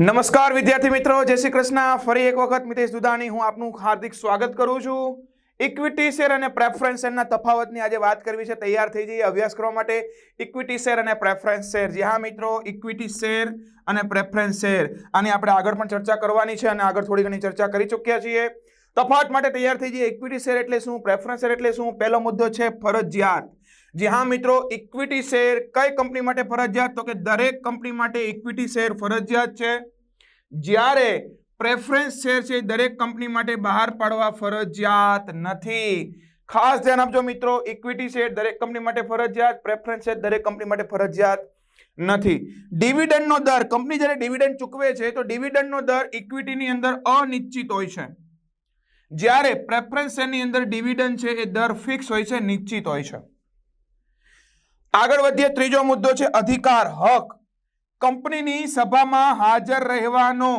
નમસ્કાર વિદ્યાર્થી મિત્રો, જય શ્રી કૃષ્ણ. ફરી એક વખત મિતેશ દુદાની હું આપનું હાર્દિક સ્વાગત કરું છું. ઇક્વિટી શેર અને પ્રેફરન્સ શેરના તફાવતની આજે વાત કરવી છે, તૈયાર થઈ જઈએ અભ્યાસ કરવા માટે. ઇક્વિટી શેર અને પ્રેફરન્સ શેર જી હા મિત્રો ઇક્વિટી શેર અને પ્રેફરન્સ શેર આની આપણે આગળ પણ ચર્ચા કરવાની છે અને આગળ થોડી ઘણી ચર્ચા કરી ચૂક્યા છીએ. તફાવત માટે તૈયાર થઈ જઈએ. ઇક્વિટી શેર એટલે શું? પ્રેફરન્સ શેર એટલે શું? પહેલો મુદ્દો છે ફરજિયાત. જી હા, મિત્રો ઇક્વિટી શેર કઈ કંપની માટે ફરજિયાત? તો કે દરેક કંપની માટે ઇક્વિટી શેર ફરજિયાત છે. જ્યારે પ્રેફરન્સ શેર છે દરેક કંપની માટે બહાર પાડવા ફરજિયાત નથી. ખાસ ધ્યાન આપજો, મિત્રો ઇક્વિટી શેર દરેક કંપની માટે ફરજિયાત પ્રેફરન્સ શેર દરેક કંપની માટે ફરજિયાત નથી. ડિવિડન્ડનો દર કંપની જ્યારે ડિવિડન્ડ ચૂકવે છે, તો ડિવિડન્ડનો દર ઇક્વિટીની અંદર અનિશ્ચિત હોય છે. જ્યારે પ્રેફરન્સ શેરની અંદર ડિવિડન્ડ છે, એ દર ફિક્સ હોય છે, નિશ્ચિત હોય છે. આગળ વધીએ, ત્રીજો મુદ્દો છે અધિકાર હક. કંપનીની સભામાં હાજર રહેવાનો,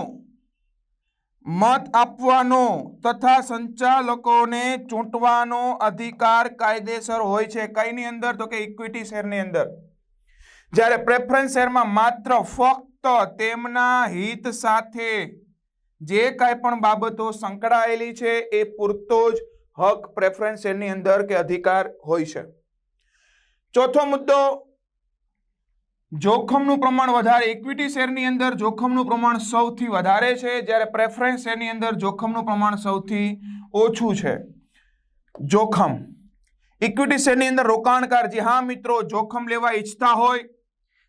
મત આપવાનો તથા સંચાલકોને ચૂંટવાનો અધિકાર કાયદેસર હોય છે. કઈની અંદર? તો કે ઇક્વિટી શેરની અંદર. જ્યારે પ્રેફરન્સ શેરમાં માત્ર ફક્ત તેમના હિત સાથે જે કાંઈ પણ બાબતો સંકળાયેલી છે, એ પૂરતો જ હક પ્રેફરન્સ શેરની અંદર કે અધિકાર હોય છે. ચોથો મુદ્દો, જોખમનું પ્રમાણ વધારે. ઇક્વિટી શેરની અંદર જોખમનું પ્રમાણ સૌથી વધારે છે. જ્યારે પ્રેફરન્સ શેરની અંદર જોખમનું પ્રમાણ સૌથી ઓછું છે. જોખમ. ઇક્વિટી શેરની અંદર રોકાણકાર જે હા, મિત્રો, જોખમ લેવા ઈચ્છતા હોય.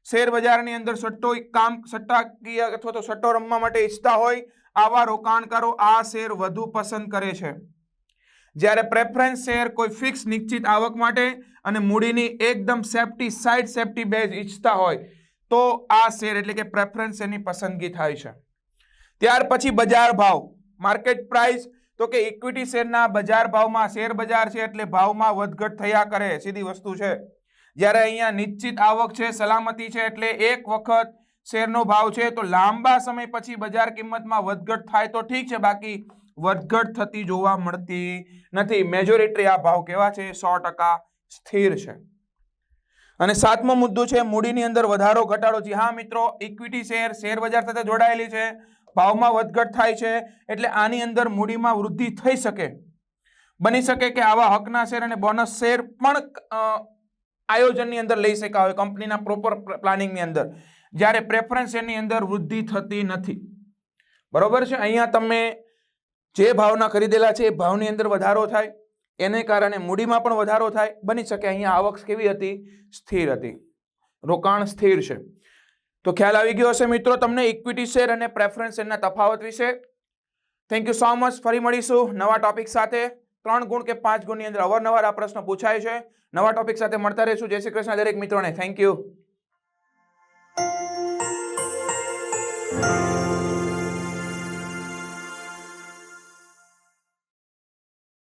શેર બજારની અંદર સટ્ટો, કામ સટ્ટાકીય અથવા તો સટ્ટો રમવા માટે ઈચ્છતા હોય. આવા રોકાણકારો આ શેર વધુ પસંદ કરે છે. જ્યારે પ્રેફરન્સ શેર કોઈ ફિક્સ નિશ્ચિત આવક માટે અને મૂડીની એકદમ સેફટી સાઇડ સેફટી બેઝ ઈચ્છતા હોય, તો આ શેર એટલે કે પ્રેફરન્સ શેરની પસંદગી થાય છે. ત્યાર પછી બજાર ભાવ. માર્કેટ પ્રાઇસ તો કે ઇક્વિટી શેરના બજાર ભાવમાં શેર બજાર છે એટલે ભાવમાં વધઘટ થયા કરે, સીધી વસ્તુ છે. જ્યારે અહીંયા નિશ્ચિત આવક છે, સલામતી છે એટલે એક વખત શેરનો ભાવ છે, તો લાંબા સમય પછી બજાર કિંમતમાં વધઘટ થાય તો ઠીક છે, બાકી વધઘટ થતી જોવા મળતી નથી. મેજોરિટી આ ભાવ કેવા છે? સો ટકા સ્થિર છે. અને સાતમો મુદ્દો છે, મૂડીની અંદર વધારો ઘટાડો. જી હા મિત્રો ઇક્વિટી શેર શેર બજાર સાથે જોડાયેલી છે. ભાવમાં વધઘટ થાય છે, એટલે આની અંદર મૂડીમાં વૃદ્ધિ થઈ શકે. બની શકે કે આવા હકના શેર અને બોનસ શેર પણ આયોજનની અંદર લઈ શકાય હોય કંપનીના પ્રોપર પ્લાનિંગની અંદર. જ્યારે પ્રેફરન્સ શેરની અંદર વૃદ્ધિ થતી નથી. બરોબર છે? અહીંયા તમે જે ભાવના ખરીદેલા છે એ ભાવની અંદર વધારો થાય. એને કારણે મૂડીમાં પણ વધારો થાય. બની શકે અહીંયા આવક કેવી હતી? સ્થિર હતી. રોકાણ સ્થિર છે. તો ખ્યાલ આવી ગયો હશે મિત્રો તમને ઇક્વિટી શેર અને પ્રેફરન્સ શેરના તફાવત વિશે. થેન્ક યુ સો મચ ફરી મળીશું નવા ટોપિક સાથે. ત્રણ ગુણ કે પાંચ ગુણની અંદર અવારનવાર આ પ્રશ્ન પૂછાય છે. નવા ટોપિક સાથે મળતા રહીશું. જય શ્રી કૃષ્ણ દરેક મિત્રોને. Thank you